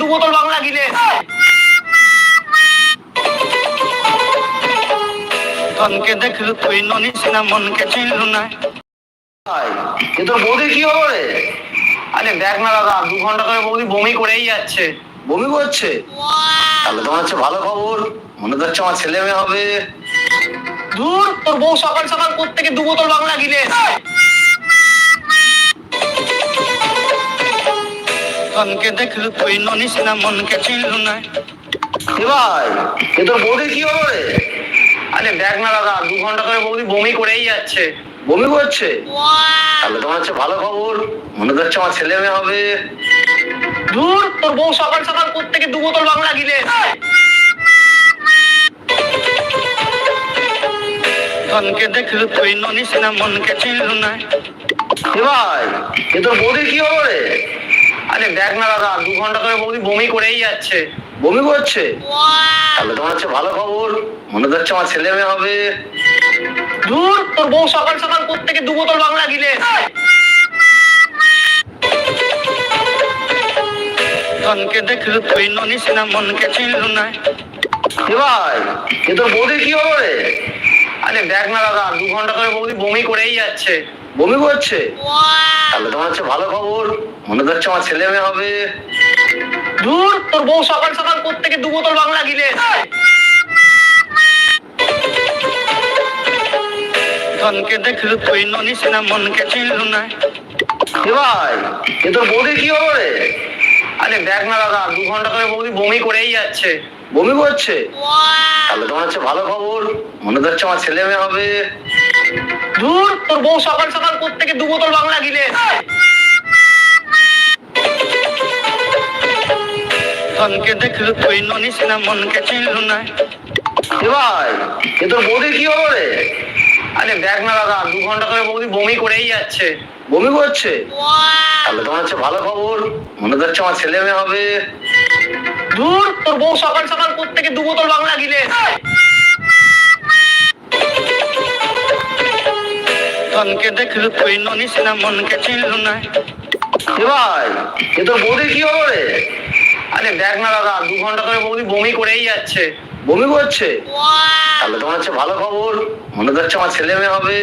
দু বোতল বাংলা গিলে ধনকে দেখলু তুই ননিস না মনকে চিনলু না। এ তোর বৌদি কি হলো রে? আরে দেখ না দাদা দু ঘণ্টা ধরে বৌদি বমি করেই যাচ্ছে। বমি করছে? তাহলে তোমার হচ্ছে ভালো খবর। মনে হচ্ছে আমার ছেলে মেয়ে হবে। দূর তোর বউ সকাল সকাল প্রত্যেকে দু বোতল বাংলা গিলে ধনকে দেখলু তুই ননিস না মনকে চিনলু না। এ ভাই এ তোর বৌদি কি হলো রে? আরে দেখ না দাদা দু ঘণ্টা ধরে বৌদি বমি করেই যাচ্ছে। বমি করছে? তাহলে তোমার হচ্ছে ভালো খবর। মনে হচ্ছে আমার ছেলে মেয়ে হবে। দূর তোর বউ সকাল সকাল প্রত্যেকে দু বোতল বাংলা গিলে ধনকে দেখলু তুই ননিস না মনকে চিনলু না। এ ভাই এ তোর বৌদি কি হলো রে? আরে দেখ না দাদা দু ঘণ্টা ধরে বৌদি বমি করেই যাচ্ছে। বমি করছে? তাহলে তোমার হচ্ছে ভালো খবর। মনে হচ্ছে আমার ছেলে মেয়ে হবে। দূর তোর বউ সকাল সকাল প্রত্যেকে দু বোতল বাংলা গিলে ধনকে দেখলু তুই ননিস না মনকে চিনলু না। এ ভাই এ তোর বৌদি কি হলো রে? আরে দেখ না দাদা দু ঘণ্টা ধরে বৌদি বমি করেই যাচ্ছে। বমি করছে? তাহলে তোমার হচ্ছে ভালো খবর। মনে তো আমার ছেলে মেয়ে হবে। দূর তোর বউ সকাল সকাল প্রত্যেকে দু বোতল বাংলা গিলে ধনকে দেখলু তুই ননিস না মনকে চিনলু না। ভাই এ তোর বৌদি কি রে? আরে দেখ না দাদা দু ঘণ্টা ধরে বৌদি বমি করেই যাচ্ছে। বমি করছে? তাহলে তোমার হচ্ছে ভালো খবর। মনে হচ্ছে আমার ছেলে মেয়ে হবে। দূর তোর বউ সকাল সকাল প্রত্যেকে দু বোতল বাংলা গিলে ধনকে দেখলু তুই ননিস না মনকে চিনলু না। ভাই এ তোর বৌদি কি হলো রে? আরে দেখ না দাদা দু ঘণ্টা ধরে বৌদি বমি করেই যাচ্ছে। বমি করছে? তাহলে তোমার হচ্ছে ভালো খবর। মনে হচ্ছে আমার ছেলে মেয়ে হবে। দূর তোর বউ সকাল সকাল প্রত্যেকে দু বোতল বাংলা গিলে। ধনকে দেখলু তুই ননিস না মনকে চিনলু না। ভাই এ তোর বৌদি কি হলো রে? আরে দেখ না দাদা দু ঘণ্টা ধরে বৌদি বমি করেই যাচ্ছে। বমি করছে? তাহলে তোমার হচ্ছে ভালো খবর। মনে হচ্ছে আমার ছেলে মেয়ে হবে।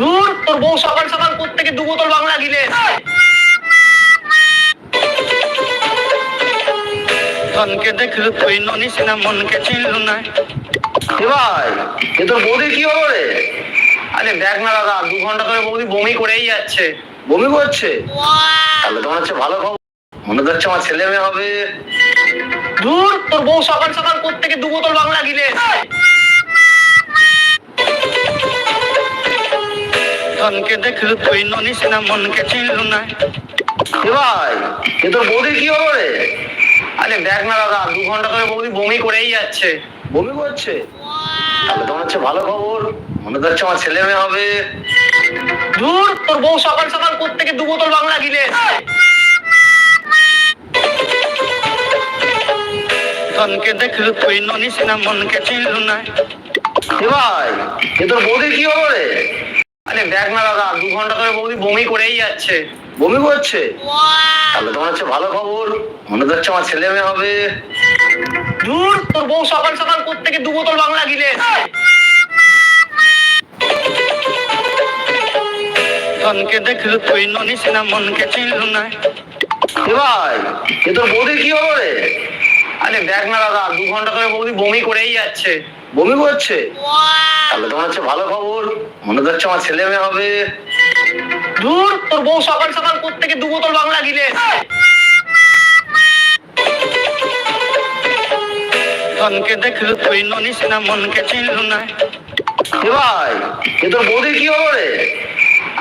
দূর তোর বউ সকাল সকাল প্রত্যেকে দু বোতল বাংলা গিলে ধনকে দেখলু তুই ননিস না মনকে চিনলু না। ভাই এ তোর বৌদি কি হলো রে? আরে দেখ না দাদা দু ঘণ্টা ধরে বৌদি বমি করেই যাচ্ছে। বমি করছে? তাহলে তোমার হচ্ছে ভালো খবর। মনে হচ্ছে আমার ছেলে মেয়ে হবে। দূর তোর বউ সকাল সকাল প্রত্যেকে দু বোতল বাংলা গিলে। ধনকে দেখলু তুই ননিস না মনকে চিনলু না। ভাই এ তোর কি হলো রে? আরে দেখ না দাদা দু ঘণ্টা ধরে বৌদি বমি করেই যাচ্ছে। বমি করছে? তাহলে তোমার হচ্ছে ভালো খবর। মনে হচ্ছে আমার ছেলে মেয়ে হবে। দূর তোর বউ সকাল সকাল প্রত্যেকে দু বোতল বাংলা গিলে। ধনকে দেখলু তুই ননিস না মনকে চিনলু না। ভাই এ তোর বৌদি কি রে আরে দেখ না দাদা দু ঘণ্টা ধরে বৌদি বমি করেই যাচ্ছে। বমি করছে? তাহলে তোমার হচ্ছে ভালো খবর। মনে হচ্ছে আমার ছেলে মেয়ে হবে। দূর তোর বউ সকাল সকাল প্রত্যেকে দু বোতল বাংলা গিলে ধনকে দেখলু তুই ননিস না মনকে চিনলু না। ভাই এ তোর বৌদি কি রে আরে দেখ না দাদা দু ঘণ্টা ধরে বৌদি বমি করেই যাচ্ছে। বমি করছে? তাহলে তোমার হচ্ছে ভালো খবর। মনে হচ্ছে আমার ছেলে মেয়ে হবে। দূর তোর বউ সকাল সকাল প্রত্যেকে দু বোতল বাংলা গিলে ধনকে দেখলু তুই ননিস না মনকে চিনলু না। এ ভাই এ তোর বৌদি কি রে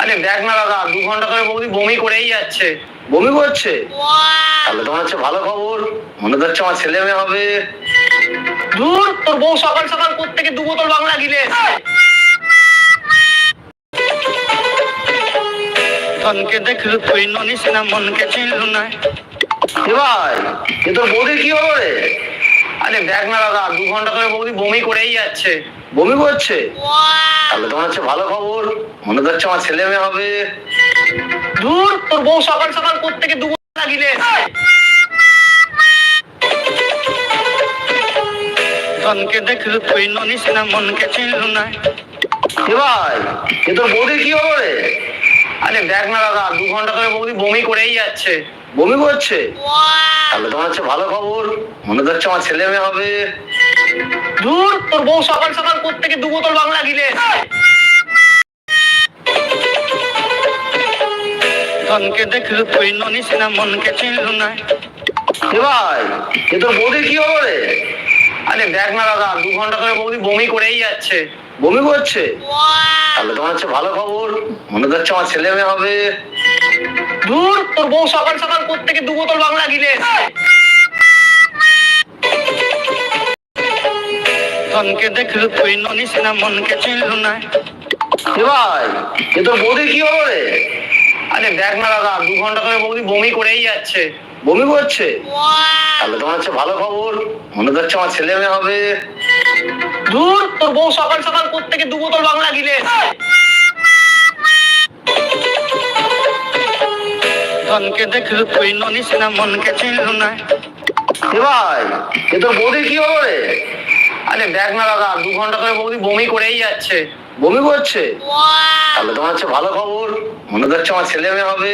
আরে দেখ না দাদা দু ঘণ্টা ধরে বৌদি বমি করেই যাচ্ছে। বমি করছে? তাহলে তোমার হচ্ছে ভালো খবর। মনে হচ্ছে আমার ছেলে মেয়ে হবে। দূর তোর বউ সকাল সকাল প্রত্যেকে দু বোতল বাংলা গিলে ধনকে দেখলু তুই ননিস না মনকে চিনলু না। এ ভাই এ তোর বৌদি কি রে? আরে দেখ না দাদা দু ঘণ্টা ধরে বৌদি বমি করেই যাচ্ছে। বমি করছে? তাহলে তোমার হচ্ছে ভালো খবর। মনে হচ্ছে আমার ছেলে মেয়ে হবে। দূর তোর বউ সকাল সকাল কোত্থেকে দু লাগিলে তনকে দেখলু তুই ননিস না মনকে চিনলু না। ভাই এ তোর বৌদির কি হবে আরে দেখ না দাদা দু ঘণ্টা ধরে বৌদি বমি করেই যাচ্ছে। বমি করছে? তাহলে তোমার হচ্ছে ভালো খবর। মনে হচ্ছে আমার ছেলে মেয়ে হবে। দূর তোর বউ সকাল সকাল কোত্থেকে দু বোতল বাংলা গিলে ধনকে দেখলু তুই ননিস না মনকে চিনলু না। এ ভাই এ তোর বৌদি কি রে? আরে দেখ না দাদা দু ঘণ্টা ধরে বৌদি বমি করেই যাচ্ছে। বমি করছে? তাহলে তোমার হচ্ছে ভালো খবর। মনে হচ্ছে আমার ছেলে মেয়ে হবে। দূর তোর বউ সকাল সকাল কোত্থেকে দু বোতল বাংলা গিলে ধনকে দেখলু তুই ননিস না মনকে চিনলু না। ভাই এ তোর বৌদি কি হলো রে? আরে দেখ না দাদা দু ঘণ্টা ধরে বৌদি বমি করেই যাচ্ছে। বমি করছে? তাহলে তোমার হচ্ছে ভালো খবর। মনে হচ্ছে আমার ছেলে মেয়ে হবে। দূর তোর বউ সকাল সকাল কোত্থেকে দু বোতল বাংলা গিলে ধনকে দেখলু তুই ননিস না মনকে চিনলু না। এ ভাই এ তোর বৌদি কি হলো রে আরে দেখ না দাদা দু ঘণ্টা ধরে বৌদি বমি করেই যাচ্ছে। বমি করছে? তাহলে তোমার হচ্ছে ভালো খবর। মনে হচ্ছে আমার ছেলে মেয়ে হবে।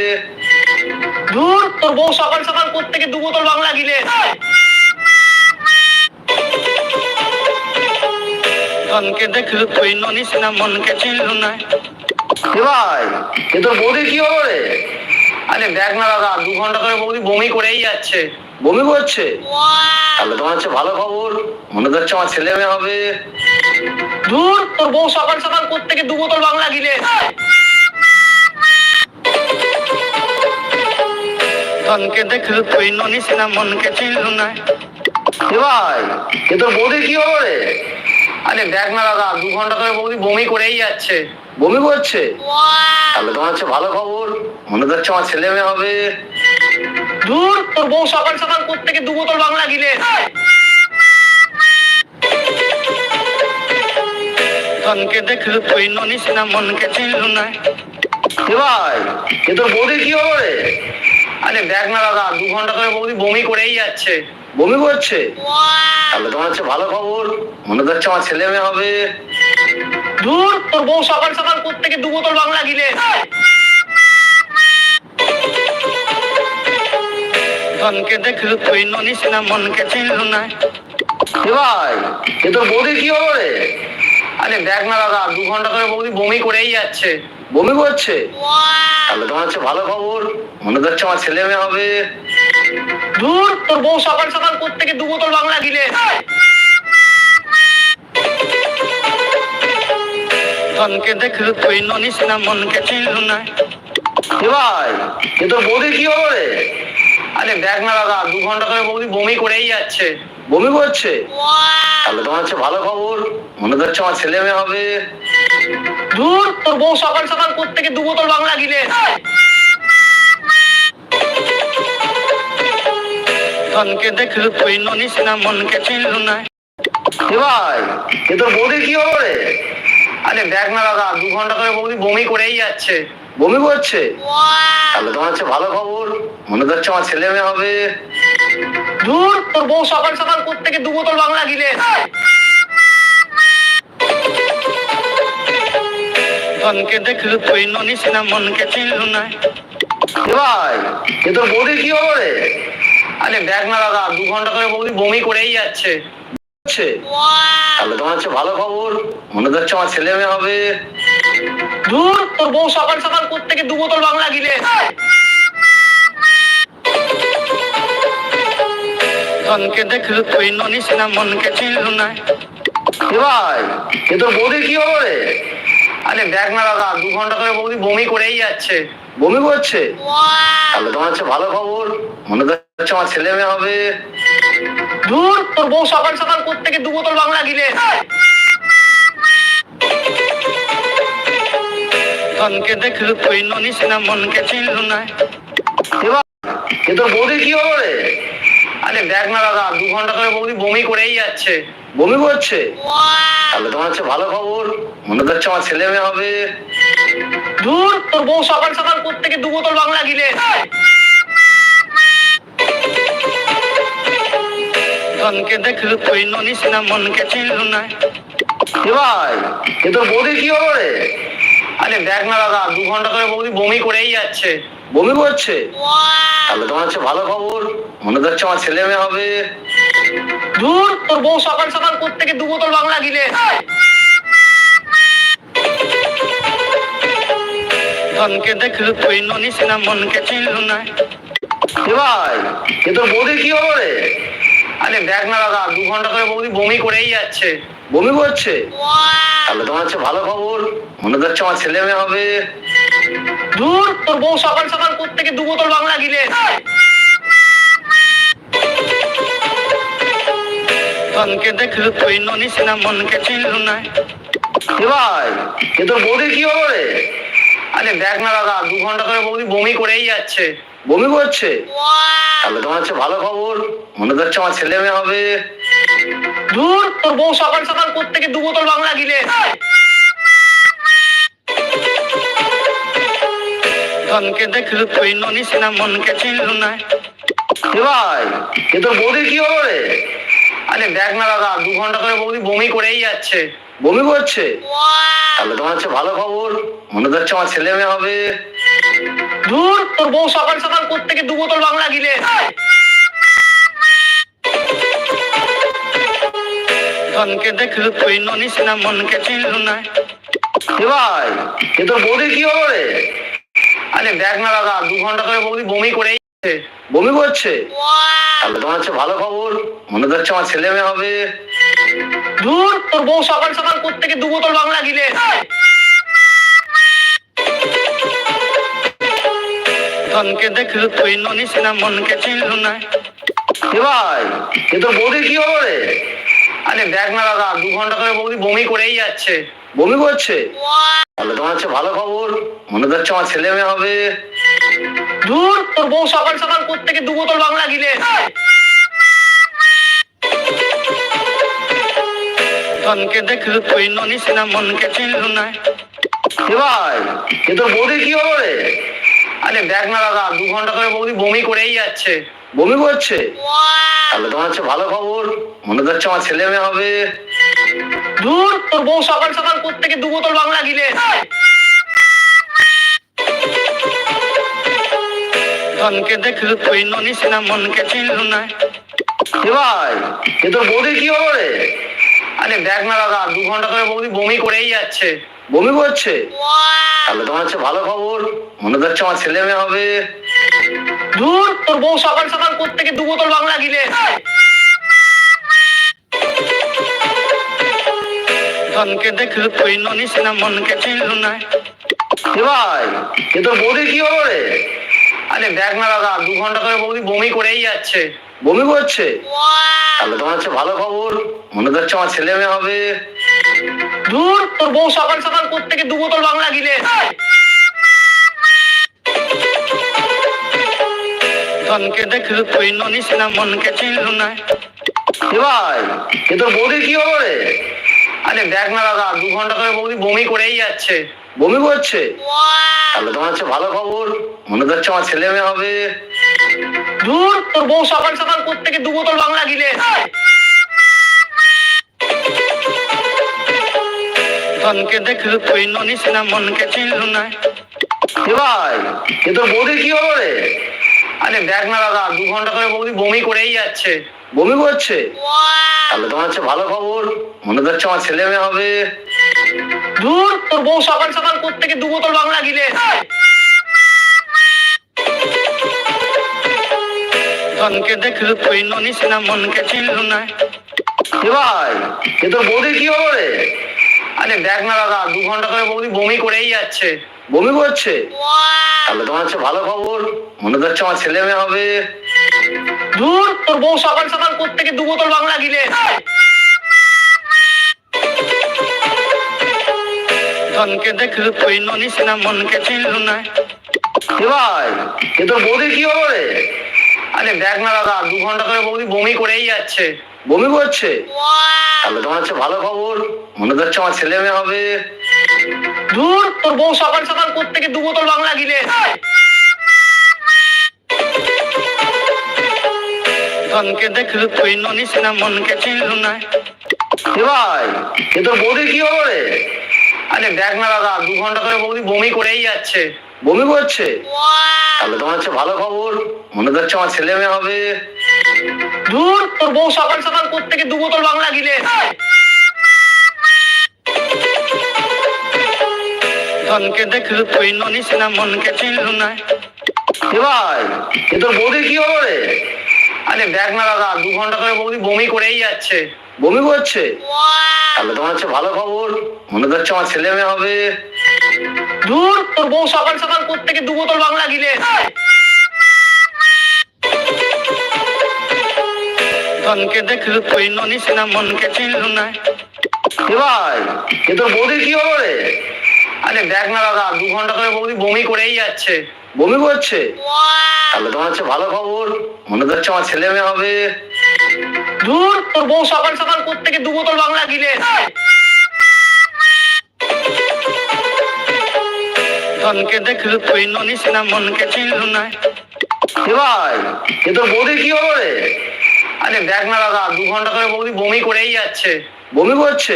দূর তোর বউ সকাল সকাল কোত্থেকে দু বোতল বাংলা গিলে ধনকে দেখলু তুই ননিস না মনকে চিনলু না। এ ভাই এ তোর বৌদি কি হলো রে আরে দেখ না দাদা দু ঘণ্টা ধরে বৌদি বমি করেই যাচ্ছে। বমি করছে? তাহলে তোমার হচ্ছে ভালো খবর। মনে হচ্ছে আমার ছেলে মেয়ে হবে। দূর তোর বউ সকাল সকাল কোত্থেকে দু বোতল বাংলা গিলে ধনকে দেখলু তুই ননিস না মনকে চিনলু না। ভাই এ তোর বৌদি কি রে আরে দেখ না দাদা দু ঘণ্টা ধরে বৌদি বমি করেই যাচ্ছে। বমি করছে? তাহলে তোমার হচ্ছে ভালো খবর। মনে হচ্ছে আমার ছেলে মেয়ে হবে। দূর তোর বউ সকাল সকাল কোত্থেকে দু বোতল বাংলা গিলে ধনকে দেখলু তুই ননিস না মনকে চিনলু না। ভাই এ তোর বৌদি কি রে? আরে দেখ না দাদা দু ঘণ্টা ধরে বৌদি বমি করেই যাচ্ছে। বমি করছে? তাহলে তোমার হচ্ছে ভালো খবর। মনে হচ্ছে আমার ছেলে মেয়ে হবে। দূর তোর বউ সকাল সকাল কোত্থেকে দু বোতল বাংলা গিলে। ধনকে দেখলু তুই ননিস না মনকে চিনলু না। ভাই এ তোর বৌদি কি হলো রে? আরে দেখ না দাদা দু ঘণ্টা ধরে বৌদি বমি করেই যাচ্ছে। বমি করছে? তাহলে তোমার হচ্ছে ভালো খবর। মনে হচ্ছে আমার ছেলে মেয়ে হবে। দূর তোর বউ সকাল সকাল কোত্থেকে দু বোতল বাংলা গিলে ধনকে দেখলু তুই ননিস না মনকে চিনলু না। ভাই এ তোর বৌদি কি হলো রে? আরে দেখ না দাদা দু ঘণ্টা ধরে বৌদি বমি করেই যাচ্ছে। বমি করছে? তাহলে তোমার হচ্ছে ভালো খবর। মনে হচ্ছে আমার ছেলে মেয়ে হবে। দূর তোর বউ সকাল সকাল কোত্থেকে দু বোতল বাংলা গিলে ধনকে দেখলু তুই ননিস না মনকে চিনলু না। ভাই এ তোর বৌদি কি হলো রে? আরে দেখ না দাদা দু ঘণ্টা ধরে বৌদি বমি করেই যাচ্ছে। বমি করছে? তাহলে তোমার হচ্ছে ভালো খবর। মনে হচ্ছে আমার ছেলে মেয়ে হবে। দূর তোর বউ সকাল সকাল কোত্থেকে দু বোতল বাংলা গিলে ধনকে দেখলু তুই ননিস না মনকে চিনলু না। ভাই এ তোর বৌদি কি হলো রে? আরে দেখ না দাদা দু ঘণ্টা ধরে বৌদি বমি করেই যাচ্ছে। তাহলে তোমার হচ্ছে ভালো খবর। মনে হচ্ছে আমার ছেলে মেয়ে হবে। দূর তোর বউ সকাল সকাল কোত্থেকে দু বোতল বাংলা গিলে ধনকে দেখলু তুই ননিস না মনকে চিনলু না। ভাই এ তোর বৌদি কি হবে আরে দেখ না দাদা দু ঘণ্টা ধরে বৌদি বমি করেই যাচ্ছে। বমি করছে? তাহলে তোমার হচ্ছে ভালো খবর। মনে হচ্ছে আমার ছেলে মেয়ে হবে। দূর তোর বউ সকাল সকাল কোত্থেকে দু বোতল বাংলা গিলে ধনকে দেখলু তুই ননিস না মনকে চিনলু না। এ তোর বৌদি কি হলো রে? আরে দেখ না দাদা দু ঘণ্টা ধরে বৌদি বমি করেই যাচ্ছে। বমি করছে? তাহলে তোমার হচ্ছে ভালো খবর। মনে হচ্ছে আমার ছেলে মেয়ে হবে। দূর তোর বউ সকাল সকাল কোত্থেকে দু বোতল বাংলা গিলে ধনকে দেখলু তুই ননি সিনা মনকে চিনলু না। ভাই এ তোর বৌদি কি হলো রে আরে দেখ না দাদা দু ঘণ্টা ধরে বৌদি বমি করেই যাচ্ছে। বমি করছে? তাহলে তোমার হচ্ছে ভালো খবর। মনে হচ্ছে আমার ছেলে মেয়ে হবে। দূর তোর বউ সকাল সকাল কোত্থেকে দু বোতল বাংলা গিলে ধনকে দেখলু তুই ননি সিনা মনকে চিনলু না। ভাই এ তোর বৌদি কি হলো রে আরে দেখ না দাদা দু ঘণ্টা ধরে বৌদি বমি করেই যাচ্ছে। বমি করছে? তাহলে তোমার হচ্ছে ভালো খবর। মনে হচ্ছে আমার ছেলে মেয়ে হবে। দূর তোর বউ সকাল সকাল কোত্থেকে দু বোতল বাংলা গিলে ধনকে দেখলু তুই ননি সিনা মনকে চিনলু না। ভাই এ তোর বৌদি কি রে আরে দেখ না দাদা দু ঘণ্টা ধরে বৌদি বমি করেই যাচ্ছে। বমি করছে? তাহলে তোমার হচ্ছে ভালো খবর। মনে হচ্ছে আমার ছেলে মেয়ে হবে। দূর তোর বউ সকাল সকাল কোত্থেকে দু বোতল বাংলা গিলে? ধনকে দেখলু তুই ননি সিনা মনকে চিনলু না। ভাই এ তোর বৌদি কি হলো রে? আরে দেখ না দাদা দু ঘণ্টা ধরে বৌদি বমি করেই যাচ্ছে। বমি করছে? তাহলে তোমার হচ্ছে ভালো খবর। মনে হচ্ছে আমার ছেলে মেয়ে হবে। দূর তোর বউ সকাল সকাল কোত্থেকে দু বোতল বাংলা গিলে ধনকে দেখলু তুই ননি সিনা মনকে চিনলু না। ভাই এ তোর বৌদি কি হলো রে? আরে দেখ না দাদা দু ঘণ্টা ধরে বৌদি বমি যাচ্ছে বমি করছে? তাহলে তোমার হচ্ছে ভালো খবর। মনে হচ্ছে আমার ছেলে মেয়ে হবে। দূর তোর বউ সকাল সকাল কোত্থেকে দু বোতল বাংলা গিলে ধনকে দেখলু তুই ননি সিনা মনকে চিনলু না। ভাই এ তোর বৌদি কি হলো রে? আরে দেখ না দাদা দু ঘণ্টা ধরে বৌদি বমি করেই যাচ্ছে। বমি করছে? তাহলে তোমার হচ্ছে ভালো খবর। মনে হচ্ছে আমার ছেলে মেয়ে হবে। দূর তোর বউ সকাল সকাল কোত্থেকে দু বোতল বাংলা গিলে ধনকে দেখলু তুই ননি সিনা মনকে চিনলু না। ভাই এ তোর বৌদি কি হলো রে? আরে দেখ না দাদা দু ঘণ্টা ধরে বৌদি বমি করেই যাচ্ছে। বমি করছে? তাহলে তোমার হচ্ছে ভালো খবর। মনে হচ্ছে আমার ছেলে মেয়ে হবে। দূর তোর বউ সকাল সকাল কোত্থেকে দু বোতল বাংলা গিলে ধনকে দেখলু তুই ননি সিনা মনকে চিনলু না। ভাই এ তোর বৌদি কি হলো রে আরে দেখ না দাদা দু ঘণ্টা ধরে বৌদি বমি করেই যাচ্ছে। বমি করছে? তাহলে তোমার হচ্ছে ভালো খবর। মনে হচ্ছে আমার ছেলে মেয়ে হবে। দূর তোর বউ সকাল সকাল কোত্থেকে দু বোতল বাংলা গিলে ধনকে দেখলু তুই ননি সিনা মনকে চিনলু না। ভাই এ তোর বৌদি কি হলো রে আরে দেখ না দাদা দু ঘণ্টা ধরে বৌদি বমি করেই যাচ্ছে। বমি করছে? তাহলে তোমার হচ্ছে ভালো খবর। মনে হচ্ছে আমার ছেলে মেয়ে হবে। দূর তোর বউ সকাল সকাল কোত্থেকে দু বোতল বাংলা গিলে ধনকে দেখলু তুই ননি সিনা মনকে চিনলু না। ভাই এ তোর বৌদি কি হলো রে? আরে দেখ না দাদা দু ঘণ্টা ধরে বৌদি বমি করেই যাচ্ছে। বমি করছে? তাহলে তোমার হচ্ছে ভালো খবর। মনে হচ্ছে আমার ছেলে মেয়ে হবে। দূর তোর বউ সকাল সকাল কোত্থেকে দু বোতল বাংলা গিলে ধনকে দেখলু তুই ননি সিনা মনকে চিনলু না। ভাই এ তোর বৌদি কি হলো রে? আরে দেখ না দাদা দু ঘণ্টা ধরে বৌদি বমি করেই যাচ্ছে। বমি করছে? তাহলে তোমার হচ্ছে ভালো খবর। মনে হচ্ছে আমার ছেলে মেয়ে হবে। দূর তোর বউ সকাল সকাল কোত্থেকে দু বোতল বাংলা গিলে ধনকে দেখলু তুই ননি সিনা মনকে চিনলু না। এ ভাই এ তোর বৌদি কি হলো রে? আরে দেখ না দাদা দু ঘণ্টা ধরে বৌদি বমি করেই যাচ্ছে। বমি করছে? তাহলে তোমার হচ্ছে ভালো খবর। মনে হচ্ছে আমার ছেলে মেয়ে হবে। দূর তোর বউ সকাল সকাল কোত্থেকে দু বোতল বাংলা গিলে ধনকে দেখলু তুই ননি সিনা মনকে চিনলু না। ভাই এ তোর বৌদি কি রে? আরে দেখ না দাদা দু ঘণ্টা ধরে বৌদি বমি করেই যাচ্ছে। বমি করছে? তোমার হচ্ছে ভালো খবর? মনে হচ্ছে আমার ছেলে মেয়ে হবে। দূর তোর বউ সকাল সকাল কোত্থেকে দু বোতল বাংলা গিলে ধনকে দেখলু তুই ননিস না মনকে চিনলু না। এ ভাই এ তোর বৌদি কি হলো রে আরে দেখ না দাদা দু ঘণ্টা ধরে বৌদি বমি করেই যাচ্ছে। বমি করছে? তাহলে তোমার হচ্ছে ভালো খবর। মনে হচ্ছে আমার ছেলে মেয়ে হবে। দূর তোর বউ সকাল সকাল কোত্থেকে দু বোতল বাংলা গিলে ধনকে দেখলু তুই ননিস না মনকে চিনলু না। ভাই এ তোর বৌদি কি হলো রে? আরে দেখ না দাদা দু ঘণ্টা ধরে বৌদি বমি করেই যাচ্ছে। বমি করছে? তাহলে তোমার হচ্ছে ভালো খবর। মনে হচ্ছে আমার ছেলে মেয়ে হবে। দূর তোর বউ সকাল সকাল কোত্থেকে দু বোতল বাংলা গিলে ধনকে দেখলু তুই ননিস না মনকে চিনলু না। ভাই এ তোর বৌদি কি হলো রে? আরে দেখ না দাদা দু ঘণ্টা ধরে বৌদি বমি করেই যাচ্ছে। বমি করছে? তাহলে তোমার হচ্ছে ভালো খবর। মনে হচ্ছে আমার ছেলে মেয়ে হবে। দূর তোর বউ সকাল সকাল কোত্থেকে দু বোতল বাংলা গিলে ধনকে দেখলু তুই ননিস না মনকে চিনলু না। এ ভাই এ তোর বৌদি কি হলো রে? আরে দেখ না দাদা দু ঘণ্টা ধরে বৌদি বমি করেই যাচ্ছে। বমি করছে?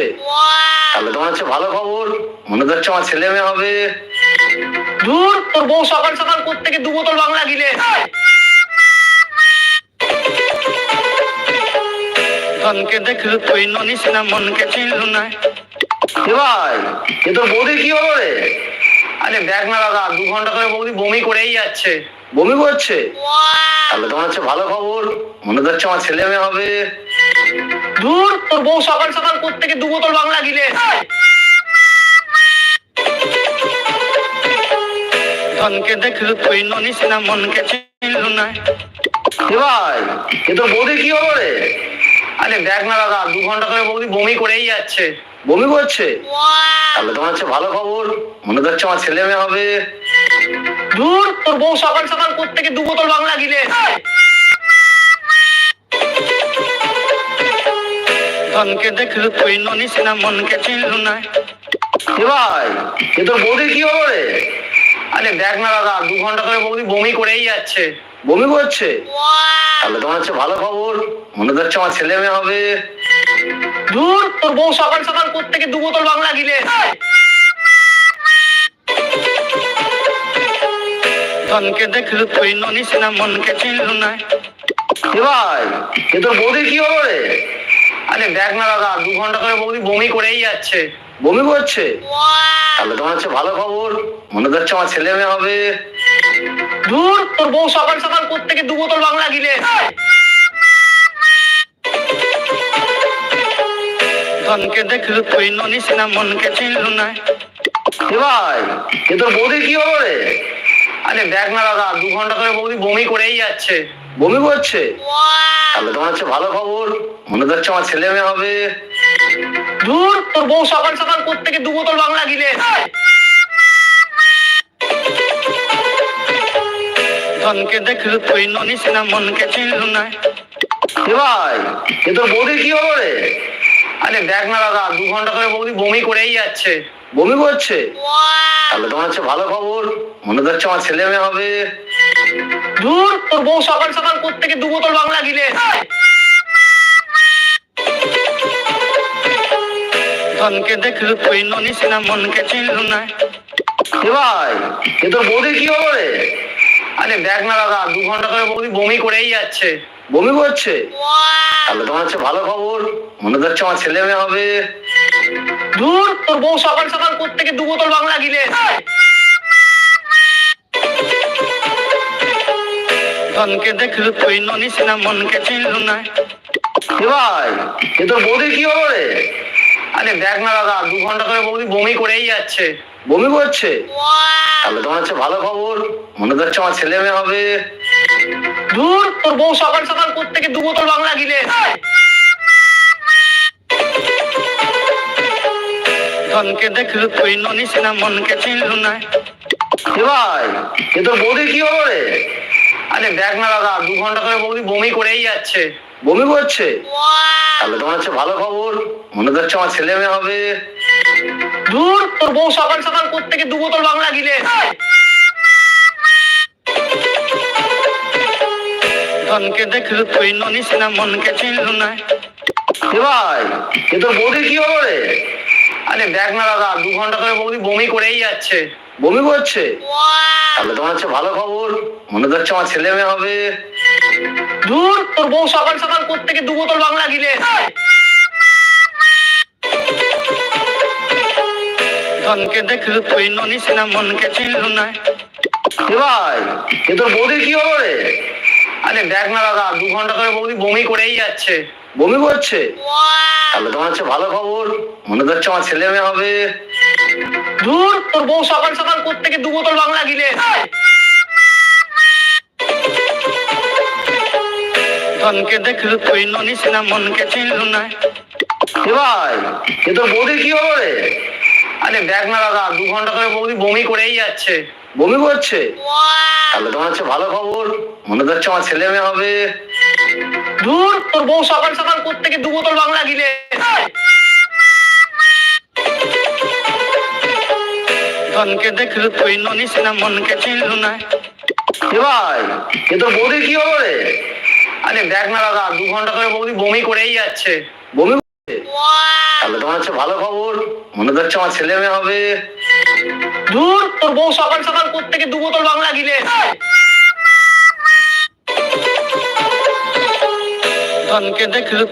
তাহলে তোমার হচ্ছে ভালো খবর। মনে হচ্ছে আমার ছেলে মেয়ে হবে। দূর তোর বউ সকাল সকাল কোত্থেকে দু বোতল বাংলা গিলে ধনকে দেখলু তুই ননিস না মনকে চিনলু না। ভাই এ তোর বৌদি কি হলো রে? আরে দেখ না দাদা দু ঘণ্টা ধরে বৌদি বমি করেই যাচ্ছে। বমি করছে? তাহলে তোমার হচ্ছে ভালো খবর। মনে হচ্ছে আমার ছেলে মেয়ে হবে। দূর তোর বউ সকাল সকাল কোত্থেকে দু বোতল বাংলা গিলে ধনকে দেখলু তুই ননিস না মনকে চিনলু না। ভাই এ তোর বৌদি কি হলো রে? আরে দেখ না দাদা দু ঘণ্টা ধরে বৌদি বমি করেই যাচ্ছে। বমি করছে? তাহলে তোমার হচ্ছে ভালো খবর। মনে হচ্ছে আমার ছেলে মেয়ে হবে। দূর তোর বউ সকাল সকাল কোত্থেকে দু বোতল বাংলা গিলে ধনকে দেখলু তুই ননিস না মনকে চিনলু না। ভাই এ তোর বৌদি কি হলো রে আরে দেখ না দাদা দু ঘণ্টা ধরে বৌদি বমি করেই যাচ্ছে। বমি করছে? তাহলে তোমার হচ্ছে ভালো খবর। মনে হচ্ছে আমার ছেলে মেয়ে হবে। দূর তোর বউ সকাল সকাল কোত্থেকে দু বোতল বাংলা গিলে ধনকে দেখলু তুই ননিস না মনকে চিনলু না। ভাই এ তোর বৌদি কি হলো রে? আরে দেখ না দাদা দু ঘণ্টা ধরে বৌদি বমি করেই যাচ্ছে। বমি করছে? তাহলে তোমার হচ্ছে ভালো খবর। মনে হচ্ছে আমার ছেলে মেয়ে হবে। দূর তোর বউ সকাল সকাল কোত্থেকে দু বোতল বাংলা গিলে ধনকে দেখলু তুই ননিস না মনকে চিনলু না। এ ভাই এ তোর বৌদি কি হলো রে? আরে দেখ না দাদা দু ঘণ্টা ধরে বৌদি বমি করেই যাচ্ছে। বমি করছে? তাহলে তোমার হচ্ছে ভালো খবর। মনে হচ্ছে আমার ছেলে মেয়ে হবে। দূর তোর বউ সকাল সকাল কোত্থেকে দু বোতল বাংলা গিলে ধনকে দেখলু তুই ননিস না মনকে চিনলু না। ভাই এ তোর বৌদি কি হলো রে? আরে দেখ না দাদা দু ঘণ্টা ধরে বৌদি বমি করেই যাচ্ছে। বমি করছে? তাহলে তোমার হচ্ছে ভালো খবর। মনে হচ্ছে আমার ছেলে মেয়ে হবে। দূর তোর বউ সকাল সকাল কোত্থেকে দু বোতল বাংলা গিলে ধনকে দেখলু তুই ননিস না মনকে চিনলু না। এ ভাই এ তোর বৌদি কি হলো রে আরে দেখ না দাদা দু ঘণ্টা ধরে বৌদি বমি করেই যাচ্ছে। বমি করছে? তাহলে তোমার হচ্ছে ভালো খবর। মনে হচ্ছে আমার ছেলে মেয়ে হবে। দূর তোর বউ সকাল সকাল কোত্থেকে দু বোতল বাংলা গিলে ধনকে দেখলু তুই ননিস না মনকে চিনলু না। এ ভাই এ তোর বৌদি কি হলো রে আরে দেখ না দাদা দু ঘণ্টা ধরে বৌদি বমি করেই যাচ্ছে। বমি করছে? তাহলে তোমার হচ্ছে ভালো খবর। মনে হচ্ছে আমার ছেলে মেয়ে হবে। দূর তোর বউ সকাল সকাল কোত্থেকে দু বোতল বাংলা গিলে ধনকে দেখলু তুই ননিস না মনকে চিনলু না। ভাই এ তোর বৌদি কি হলো রে? আরে দেখ না দাদা দু ঘণ্টা ধরে বৌদি বমি করেই যাচ্ছে। বমি করছে? তাহলে তোমার হচ্ছে ভালো খবর। মনে হচ্ছে আমার ছেলে মেয়ে হবে। দূর তোর বউ সকাল সকাল কোত্থেকে দু বোতল বাংলা গিলে ধনকে দেখলু তুই ননিস না মনকে চিনলু না। এ ভাই এ তোর বৌদি কি হলো রে? আরে দেখ না দাদা দু ঘণ্টা ধরে বৌদি বমি করেই যাচ্ছে। বমি করছে? তাহলে তোমার হচ্ছে ভালো খবর। মনে হচ্ছে আমার ছেলে মেয়ে হবে। দূর তোর বউ সকাল সকাল কোত্থেকে দু বোতল বাংলা গিলে ধনকে দেখলু তুই ননিস না মনকে চিনলু না। এ ভাই এ তোর বৌদি কি হলো রে? আরে দেখ না দাদা দু ঘণ্টা ধরে বৌদি বমি করেই যাচ্ছে। বমি করছে? তাহলে তোমার হচ্ছে ভালো খবর। মনে হচ্ছে আমার ছেলে মেয়ে হবে। দূর তোর বউ সকাল সকাল কোত্থেকে দু বোতল বাংলা গিলে ধনকে দেখলু তুই ননিস না মনকে চিনলু না। এ ভাই এ তোর বৌদি কি রে? আরে দেখ না দাদা দু ঘণ্টা ধরে বৌদি বমি করেই যাচ্ছে। বমি করছে? তাহলে তোমার হচ্ছে ভালো খবর। মনে হচ্ছে আমার ছেলে মেয়ে হবে। দূর তোর বউ সকাল সকাল কোত্থেকে দু বোতল বাংলা গিলে ধনকে দেখলু তুই ননিস না মনকে চিনলু না। এ ভাই এ তোর বৌদি কি হলো রে আরে দেখ না দাদা দু ঘণ্টা ধরে বৌদি বমি করেই যাচ্ছে। বমি করছে? তাহলে তোমার হচ্ছে ভালো খবর। মনে তো হচ্ছে আমার ছেলে মেয়ে হবে। দূর তোর বউ সকাল সকাল কোত্থেকে দু বোতল বাংলা গিলে। ধনকে দেখলু